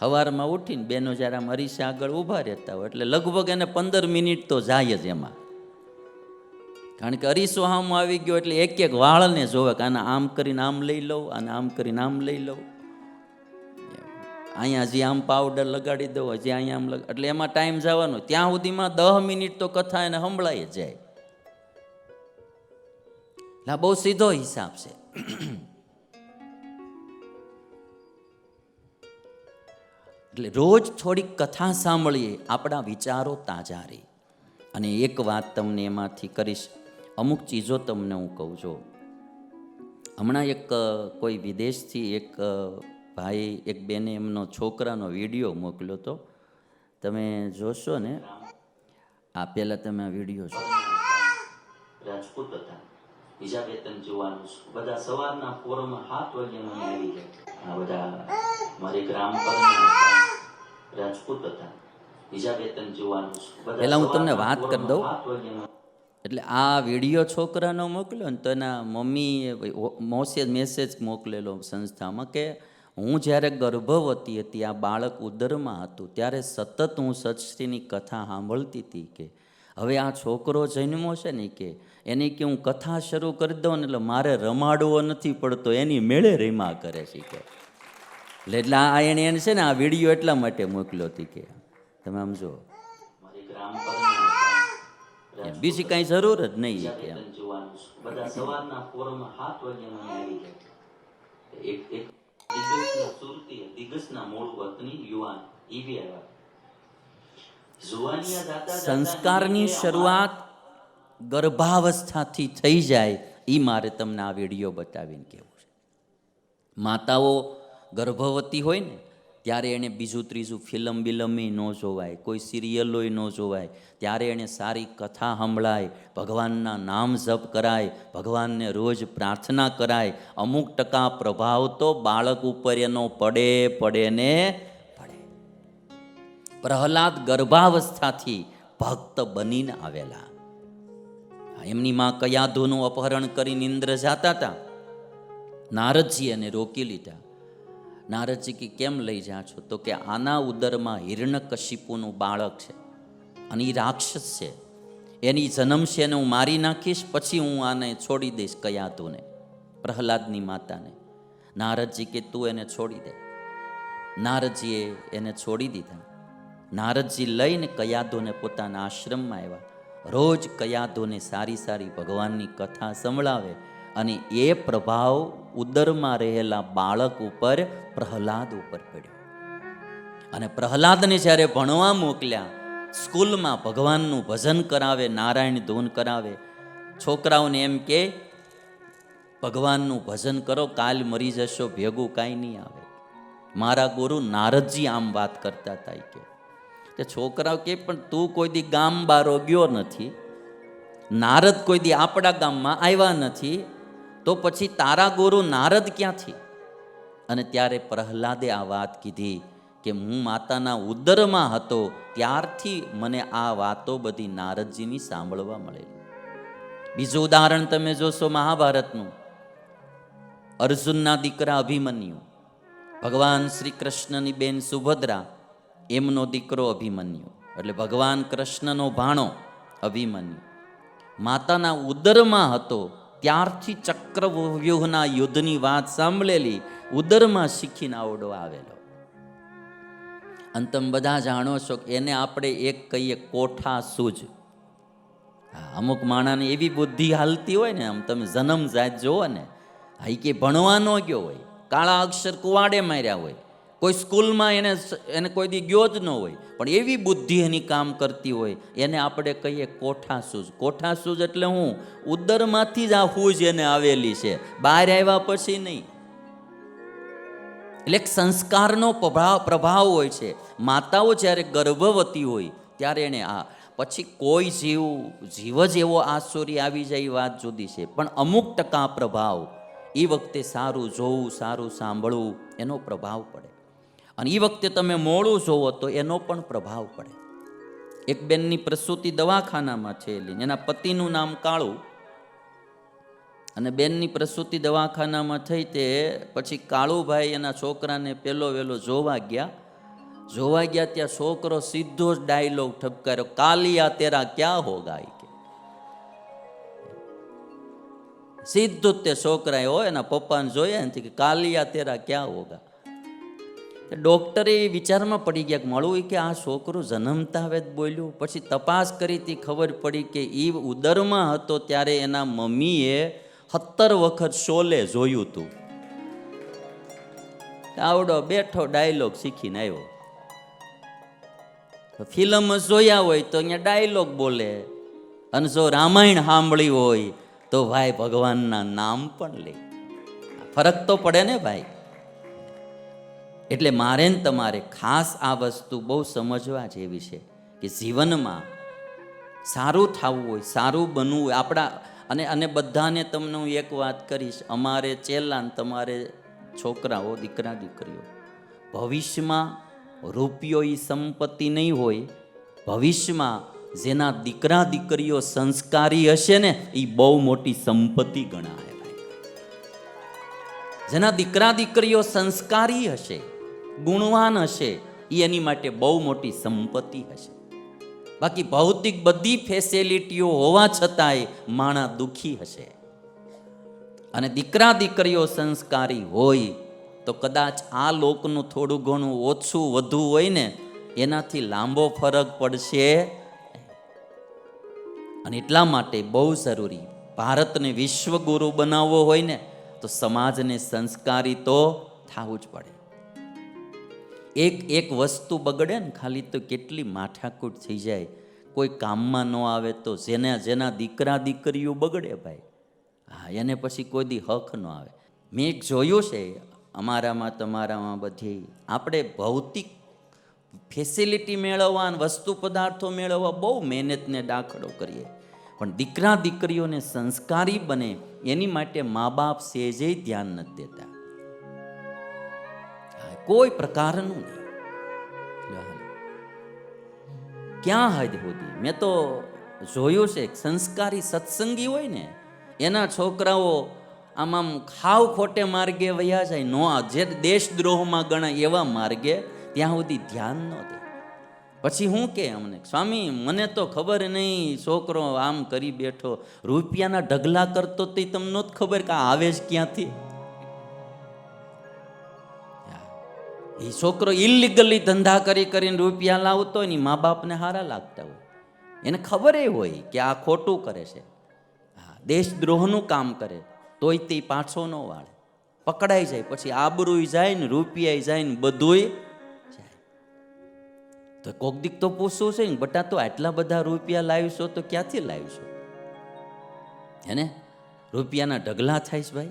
સવારમાં ઉઠીને બેનો જ્યારે આમ અરીસા આગળ ઊભા રહેતા હોય, એટલે લગભગ એને પંદર મિનિટ તો જાય જ એમાં. કારણ કે અરીસો આમ આવી ગયો એટલે એક એક વાળને જોવે કે આને આમ કરીને આમ લઈ લઉં અને આમ કરીને આમ લઈ લઉં. અહીંયા હજી આમ પાવડર લગાડી દઉં હજી અહીંયા આમ એટલે એમાં ટાઈમ જવાનો ત્યાં સુધીમાં દહ મિનિટ તો કથા એને સંભળાય જ જાય. એટલે બહુ સીધો હિસાબ છે. એટલે રોજ થોડીક કથા સાંભળીએ, આપણા વિચારો તાજા રહે. અને એક વાત તમને એમાંથી કરીશ, અમુક ચીજો તમને હું કહું છું. હમણાં એક કોઈ વિદેશથી એક ભાઈ, એક બેને એમનો છોકરાનો વીડિયો મોકલ્યો હતો તમે જોશો ને? આ પહેલાં તમે આ વીડિયો જો. રાજપૂત હતા. બીજા વેતન જોવાનું બધા સવારના પોરમાં હાથ વાગ્યા મને આવી જાય આ બધા મારી ગ્રામ રાજપૂત હતા બીજા જોવાનું પહેલા હું તમને વાત કરી દઉં. એટલે આ વીડિયો છોકરાનો મોકલ્યો ને તો એના મમ્મીએ મોસે મેસેજ મોકલેલો સંસ્થામાં કે હું જ્યારે ગર્ભવતી હતી આ બાળક ઉદરમાં હતું ત્યારે સતત હું સચશ્રીની કથા સાંભળતી હતી કે હવે આ છોકરો જન્મો છે ને કે એની કે હું કથા શરૂ કરી દઉં ને એટલે મારે રમાડવો નથી પડતો એની મેળે રીમા કરે છે કે. એટલે એટલે આ એને એને છે ને આ વીડિયો એટલા માટે મોકલ્યો હતી કે તમે આમ જો બીજી કાંઈ જરૂર જ નહીં કે બધા સવારના પોરમાં હાથ વાગે મને આવી જાય એક એક દિગ્ગજના સુરતી દિગ્ગજના મૂળ વતની યુવાન ઈવી આવ્યા. સંસ્કારની શરૂઆત ગર્ભાવસ્થાથી થઈ જાય. એ મારે તમને આ વીડિયો બતાવીને કહેવું છે. માતાઓ ગર્ભવતી હોય ને, ત્યારે એણે બીજું ત્રીજું ફિલ્મ બિલમે ન જોવાય, કોઈ સિરિયલોય ન જોવાય. ત્યારે એણે સારી કથા સંભળાય, ભગવાનના નામ જપ કરાય, ભગવાનને રોજ પ્રાર્થના કરાય. અમુક ટકા પ્રભાવ તો બાળક ઉપર એનો પડે પડે ને પડે. પ્રહલાદ ગર્ભાવસ્થાથી ભક્ત બનીને આવેલા. એમની માં કયાધુનું અપહરણ કરીને ઇન્દ્ર જાતા હતા નારદજી એને રોકી લીધા. નારદજી કે કેમ લઈ જા છો? તો કે આના ઉદરમાં હિરણ્યકશિપુનું બાળક છે અને એ રાક્ષસ છે. એની જન્મ છે એને હું મારી નાખીશ, પછી હું આને છોડી દઈશ કયાતુને, પ્રહલાદની માતાને. નારદજી કે તું એને છોડી દે. નારદજીએ એને છોડી દીધા. નારદજી લઈને કયાધોને પોતાના આશ્રમમાં આવ્યા. રોજ કયાદોને સારી સારી ભગવાનની કથા સંભળાવે અને એ પ્રભાવ ઉદરમાં રહેલા બાળક ઉપર પ્રહલાદ ઉપર પડ્યો. અને પ્રહલાદને જ્યારે ભણવા મોકલ્યા, સ્કૂલમાં ભગવાનનું ભજન કરાવે, નારાયણ ધૂન કરાવે, છોકરાઓને એમ કે, ભગવાનનું ભજન કરો, કાલ મરી જશો, ભેગું કાંઈ નહીં આવે. મારા ગુરુ નારદજી આમ વાત કરતા હતા કે. તે છોકરાઓ કે, પણ તું કોઈ દી ગામ બારો ગયો નથી. નારદ કોઈ દી આપણા ગામમાં આવ્યા નથી. તો પછી તારા ગુરુ નારદ ક્યાંથી અને ત્યારે પ્રહલાદે આ વાત કીધી કે હું માતાના ઉદરમાં હતો, ત્યારથી મને આ વાતો બધી નારદજીની સાંભળવા મળેલી. બીજું ઉદાહરણ તમે જોશો મહાભારતનું. અર્જુનના દીકરા અભિમન્યુ. ભગવાન શ્રી કૃષ્ણની બેન સુભદ્રા, એમનો દીકરો અભિમન્યુ. એટલે ભગવાન કૃષ્ણનો ભાણો અભિમન્યુ. માતાના ઉદરમાં હતો ત્યારથી ચક્રવ્યૂહના યુદ્ધની વાત સાંભળેલી ઉદરમાં શીખીને આવડો આવેલો. અને તમે બધા જાણો છો કે એને આપણે એક કહીએ કોઠા સૂજ. અમુક માણાને એવી બુદ્ધિ હાલતી હોય ને, આમ તમે જન્મ જાત જુઓ ને હા કે ભણવાનો ગયો હોય, કાળા અક્ષર કુવાડે માર્યા હોય કોઈ સ્કૂલમાં એને એને કોઈ દી ગયો જ ન હોય, પણ એવી બુદ્ધિ એની કામ કરતી હોય, એને આપણે કહીએ કોઠા કોઠાસૂજ કોઠા સૂજ એટલે હું, ઉદરમાંથી જ આ હૂજ એને આવેલી છે. બહાર આવ્યા પછી નહીં. એટલે સંસ્કારનો પ્રભાવ પ્રભાવ હોય છે. માતાઓ જ્યારે ગર્ભવતી હોય, ત્યારે એને આ, પછી કોઈ જીવ જીવ જ એવો આસુરી આવી જાય એ વાત જુદી છે. પણ અમુક ટકા પ્રભાવ એ વખતે સારું જોવું, સારું સાંભળવું, એનો પ્રભાવ પડે. અને એ વખતે તમે મોડું જોવો તો એનો પણ પ્રભાવ પડે. એક બેનની પ્રસૂતિ દવાખાનામાં છે એના પતિનું નામ કાળું. અને બેનની પ્રસૂતિ દવાખાનામાં થઈ તે પછી કાળુભાઈ એના છોકરાને પેલો વેલો જોવા ગયા. જોવા ગયા ત્યાં છોકરો સીધો જ ડાયલોગ ઠપકાર્યો, કાલિયા તેરા ક્યાં હોગા? ગાય સીધું જ તે છોકરાએ હોય એના પપ્પાને જોયા ને કે, કાલિયા તેરા ક્યાં હોગા? ડૉક્ટરે વિચારમાં પડી ગયા કે મળું કે આ છોકરો જન્મતા હવે બોલ્યું. પછી તપાસ કરી તી ખબર પડી કે એ ઉદરમાં હતો ત્યારે એના મમ્મીએ સત્તર વખત શોલે જોયું હતું. આવડો બેઠો ડાયલોગ શીખીને આવ્યો. ફિલ્મ જોયા હોય તો અહીંયા ડાયલોગ બોલે. અને જો રામાયણ સાંભળી હોય તો ભાઈ ભગવાનના નામ પણ લે. ફરક તો પડે ને ભાઈ? એટલે મારે ને તમારે ખાસ આ વસ્તુ બહુ સમજવા જેવી છે કે જીવનમાં સારું થવું હોય, સારું બનવું હોય, આપણા અને અને બધાને તમને હું એક વાત કરીશ, અમારે ચેલા તમારે છોકરાઓ, દીકરા, દીકરીઓ, ભવિષ્યમાં રૂપિયો એ સંપત્તિ નહીં હોય, ભવિષ્યમાં જેના દીકરા, દીકરીઓ સંસ્કારી હશે ને એ બહુ મોટી સંપત્તિ ગણાય જેના દીકરા, દીકરીઓ સંસ્કારી હશે ગુણવાન હશે એ એની માટે બહુ મોટી સંપત્તિ હશે. બાકી ભૌતિક બધી ફેસિલિટીઓ હોવા છતાંય માણા દુઃખી હશે. અને દીકરા દીકરીઓ સંસ્કારી હોય, તો કદાચ આ લોકનું થોડું ઘણું ઓછું વધુ હોય ને, એનાથી લાંબો ફરક પડશે. અને એટલા માટે બહુ જરૂરી, ભારતને વિશ્વગુરુ બનાવવો હોય ને, તો સમાજને સંસ્કારી તો થવું જ પડે. એક એક વસ્તુ બગડે ને ખાલી તો કેટલી માઠાકૂટ થઈ જાય. કોઈ કામમાં ન આવે તો જેના જેના દીકરા, દીકરીઓ બગડે ભાઈ. હા, એને પછી કોઈ દી હક ન આવે. મેં એક જોયું છે, અમારામાં, તમારામાં બધી. આપણે ભૌતિક ફેસિલિટી મેળવવા અને વસ્તુ પદાર્થો મેળવવા બહુ મહેનતને દાખલો કરીએ. પણ દીકરા, દીકરીઓને સંસ્કારી બને, એની માટે મા બાપ સેજે ધ્યાન નથી દેતા. કોઈ પ્રકારનું નહીં. ક્યાં હદ સુધી મેં તો જોયું છે સંસ્કારી સત્સંગી હોય ને, એના છોકરાઓ આમ આમ ખાવ ખોટે માર્ગે વયા જાય, નો જે દેશદ્રોહમાં ગણાય એવા માર્ગે ત્યાં સુધી ધ્યાન ન દે. પછી હું કે અમને, સ્વામી, મને તો ખબર નહીં, છોકરો આમ કરી બેઠો, રૂપિયાના ઢગલા કરતો તે તમને ખબર કે આવે જ ક્યાંથી? એ છોકરો ઇલીગલી ધંધા કરી કરીને રૂપિયા લાવતો હોય ને મા બાપને હારા લાગતા હોય. એને ખબર એ હોય કે આ ખોટું કરે છે. હા, દેશદ્રોહનું કામ કરે, તોય તે પાછો ન વાળે. પકડાઈ જાય, પછી આબરૂય જાય ને રૂપિયા જાય ને બધુંય જાય. તો કોક દીક તો પૂછવું છે ને, બટા, તો આટલા બધા રૂપિયા લાવીશો તો ક્યાંથી લાવીશો? હેને રૂપિયાના ઢગલા થાય છે ભાઈ.